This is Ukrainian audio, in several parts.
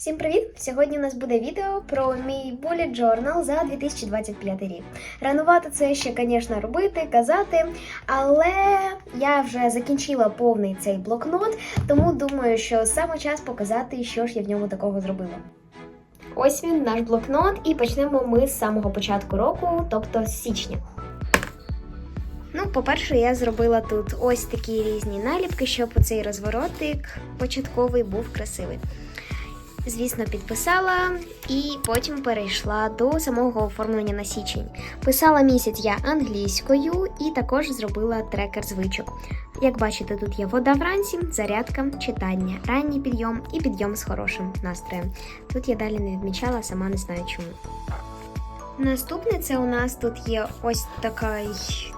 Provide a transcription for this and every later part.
Всім привіт! Сьогодні у нас буде відео про мій bullet journal за 2025 рік. Ранувато це ще, звісно, робити, казати, але я вже закінчила повний цей блокнот, тому думаю, що саме час показати, що ж я в ньому такого зробила. Ось він, наш блокнот, і почнемо ми з самого початку року, тобто з січня. Ну, по-перше, я зробила тут ось такі різні наліпки, щоб цей розворотик початковий був красивий. Звісно, підписала і потім перейшла до самого оформлення на січень. Писала місяць я англійською і також зробила трекер звичок. Як бачите, тут є вода вранці, зарядка, читання, ранній підйом і підйом з хорошим настроєм. Тут я далі не відмічала, сама не знаю чому. Наступне це у нас тут є ось такий,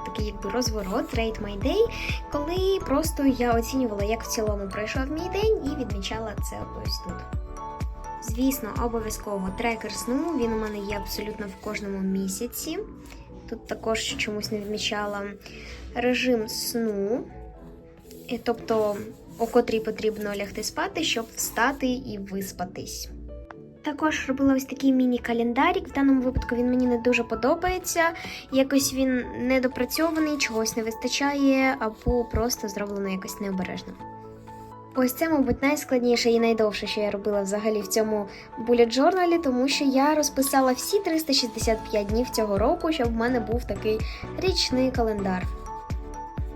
такий якби розворот Rate My Day, коли просто я оцінювала, як в цілому пройшов мій день, і відмічала це ось тут. Звісно, обов'язково трекер сну. Він у мене є абсолютно в кожному місяці. Тут також чомусь не відмічала режим сну, тобто о котрій потрібно лягти спати, щоб встати і виспатись. Також робила ось такий міні-календарик. В даному випадку він мені не дуже подобається. Якось він недопрацьований, чогось не вистачає, або просто зроблено якось необережно. Ось це, мабуть, найскладніше і найдовше, що я робила взагалі в цьому journal, тому що я розписала всі 365 днів цього року, щоб в мене був такий річний календар.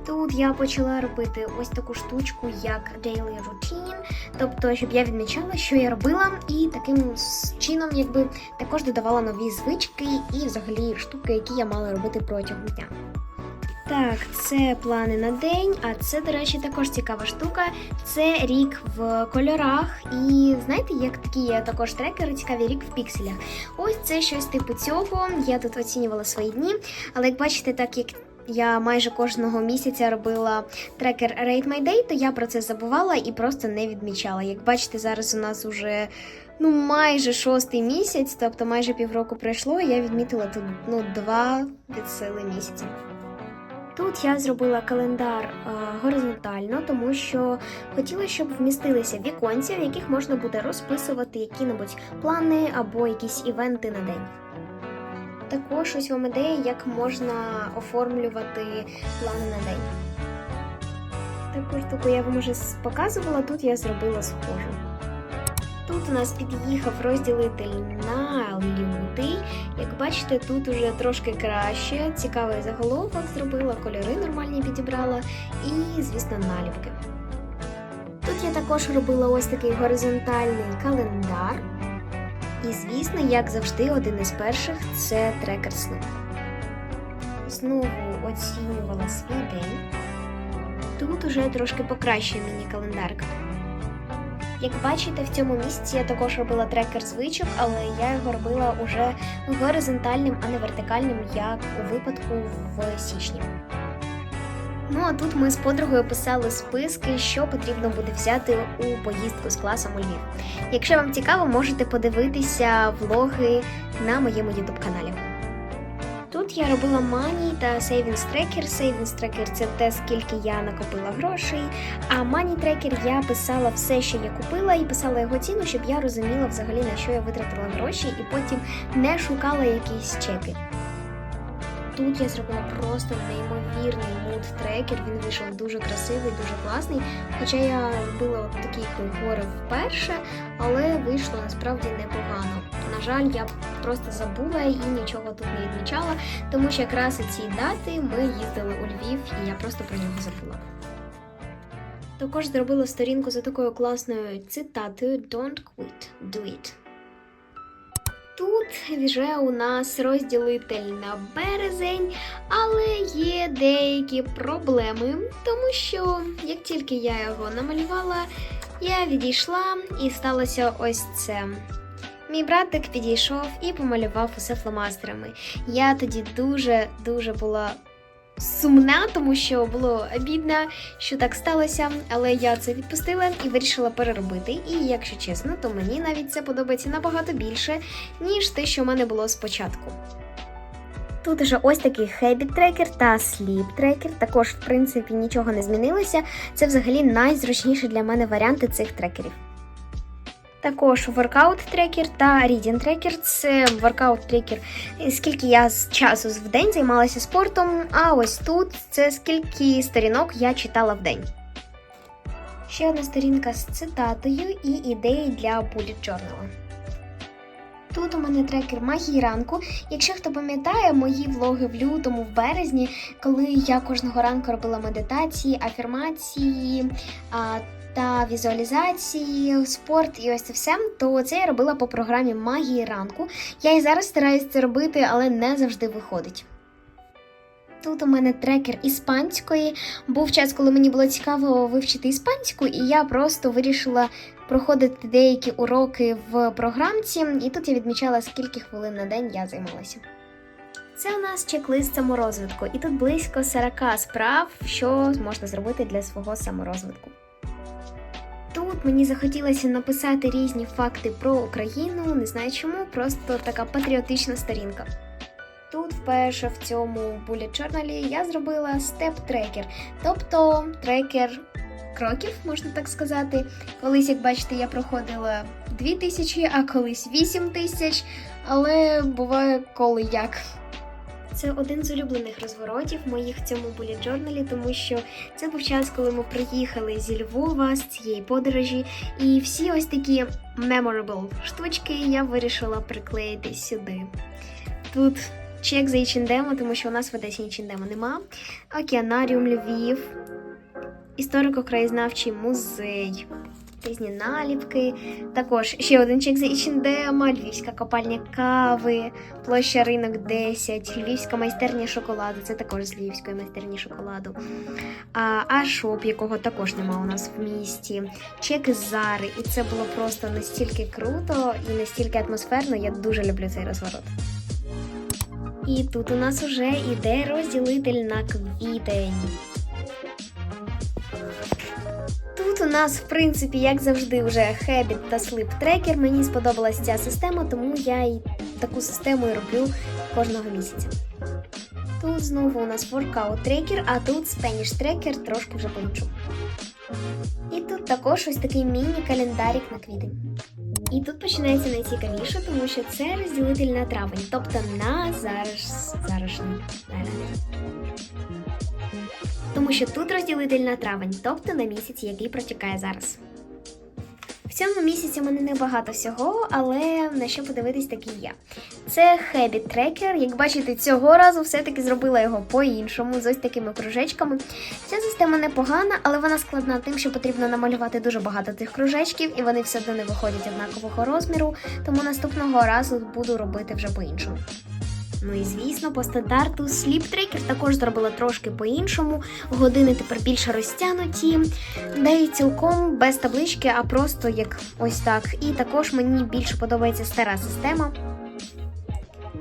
Тут я почала робити ось таку штучку, як daily routine, тобто, щоб я відмічала, що я робила, і таким чином, якби також додавала нові звички і взагалі штуки, які я мала робити протягом дня. Так, це плани на день, а це, до речі, також цікава штука. Це рік в кольорах. І знаєте, як такі також трекери, цікавий рік в пікселях. Ось це щось типу цього. Я тут оцінювала свої дні, але як бачите, так як я майже кожного місяця робила трекер Rate My Day, то я про це забувала і просто не відмічала. Як бачите, зараз у нас уже ну майже шостий місяць, тобто майже півроку пройшло. і Я відмітила тут ну два від сили місяці. Тут я зробила календар е, горизонтально, тому що хотіла, щоб вмістилися віконця, в яких можна буде розписувати які-небудь плани або якісь івенти на день. Також ось вам ідея, як можна оформлювати плани на день. Таку штуку я вам уже показувала, тут я зробила схожу. Тут у нас під'їхав розділитель на лютий. Як бачите, тут уже трошки краще. Цікавий заголовок зробила, кольори нормальні підібрала і, звісно, наліпки. Тут я також робила ось такий горизонтальний календар. І, звісно, як завжди, один із перших це трекер сну. Знову оцінювала свій день. Тут уже трошки покращує мені календарка. Як бачите, в цьому місяці я також робила трекер звичок, але я його робила уже горизонтальним, а не вертикальним, як у випадку в січні. Ну а тут ми з подругою писали списки, що потрібно буде взяти у поїздку з класом у Львів. Якщо вам цікаво, можете подивитися влоги на моєму youtube каналі. Я робила Money та Savings Tracker. Savings Tracker – це те, скільки я накопила грошей. А Money Tracker я писала все, що я купила, і писала його ціну, щоб я розуміла взагалі на що я витратила гроші, і потім не шукала якісь чеки. Тут я зробила просто неймовірний муд трекер. Він вийшов дуже красивий, дуже класний. Хоча я робила такі гори вперше, але вийшло насправді непогано. На жаль, я просто забула і нічого тут не відмічала, тому що якраз у ці дати ми їздили у Львів, і я просто про нього забула. Також зробила сторінку за такою класною цитатою Don't quit, do it. Тут вже у нас розділитель на березень, але є деякі проблеми, тому що як тільки я його намалювала, я відійшла і сталося ось це. Мій братик підійшов і помалював усе фломастерами. Я тоді дуже дуже була сумна, тому що було обідно, що так сталося, але я це відпустила і вирішила переробити. І якщо чесно, то мені навіть це подобається набагато більше, ніж те, що в мене було спочатку. Тут уже ось такий Habit Tracker та Sleep Tracker. Також, в принципі, нічого не змінилося. Це взагалі найзручніші для мене варіанти цих трекерів. Також воркаут трекер та рідін трекер. Це воркаут трекер, скільки я з часу в день займалася спортом. А ось тут це скільки сторінок я читала в день. Ще одна сторінка з цитатою і ідеї для Bullet Journal. Тут у мене трекер магії ранку. Якщо хто пам'ятає мої влоги в лютому, в березні, коли я кожного ранку робила медитації, афірмації та візуалізації, спорт і ось це все, то це я робила по програмі магії ранку. Я і зараз стараюся це робити, але не завжди виходить. Тут у мене трекер іспанської. Був час, коли мені було цікаво вивчити іспанську, і я просто вирішила проходити деякі уроки в програмці, і тут я відмічала, скільки хвилин на день я займалася. Це у нас чек-лист саморозвитку, і тут близько 40 справ, що можна зробити для свого саморозвитку. Тут мені захотілося написати різні факти про Україну, не знаю чому, просто така патріотична сторінка. Тут вперше в цьому bullet journal я зробила степ-трекер, тобто трекер кроків, можна так сказати. Колись, як бачите, я проходила 2000, а колись 8000, але буває коли як. Це один з улюблених розворотів моїх в цьому bullet journal, тому що це був час, коли ми приїхали зі Львова з цієї подорожі, і всі ось такі memorable штучки я вирішила приклеїти сюди. Тут чек за H&M, тому що у нас в Одесі H&M нема. Океанаріум Львів, історико-краєзнавчий музей, різні наліпки. Також ще один чек за H&M, Львівська копальня кави, площа ринок 10, Львівська майстерня шоколаду. Це також з Львівської майстерні шоколаду. А, Ашоп, якого також нема у нас в місті. Чек із Зари. І це було просто настільки круто і настільки атмосферно. Я дуже люблю цей розворот. І тут у нас уже іде розділитель на квітень. Нас, в принципі, як завжди, вже Habit та Sleep Tracker. Мені сподобалася ця система, тому я і таку систему і роблю кожного місяця. Тут знову у нас Workout Tracker, а тут Spanish Tracker трошки вже по-іншому. І тут також ось такий міні-календарик на квітень. І тут починається найцікавіше, тому що це розділитель на травень, тобто на зараз зарашні. Тому що тут розділитель на травень, тобто на місяць, який протікає зараз. В цьому місяці в мене небагато всього, але на що подивитись такий є. Це Habit Tracker. Як бачите, цього разу все-таки зробила його по-іншому, з ось такими кружечками. Ця система непогана, але вона складна тим, що потрібно намалювати дуже багато цих кружечків, і вони все одно не виходять однакового розміру, тому наступного разу буду робити вже по-іншому. Ну і звісно, по стандарту Sleep Tracker також зробила трошки по-іншому. Години тепер більше розтягнуті, де й цілком без таблички, а просто як ось так. І також мені більше подобається стара система.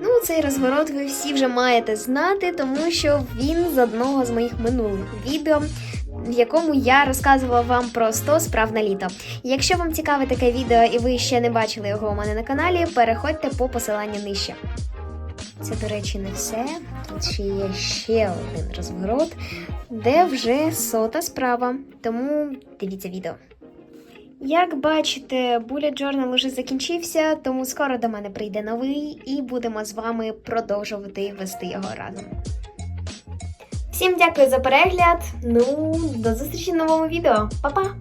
Ну, цей розворот ви всі вже маєте знати, тому що він з одного з моїх минулих відео. В якому я розказувала вам про 100 справ на літо. Якщо вам цікаве таке відео і ви ще не бачили його у мене на каналі, переходьте по посиланню нижче. Це, до речі, не все. Тут ще є ще один розворот, де вже сота справа. Тому дивіться відео. Як бачите, Bullet Journal уже закінчився, тому скоро до мене прийде новий і будемо з вами продовжувати вести його разом. Всім дякую за перегляд. Ну, до зустрічі в новому відео. Па-па!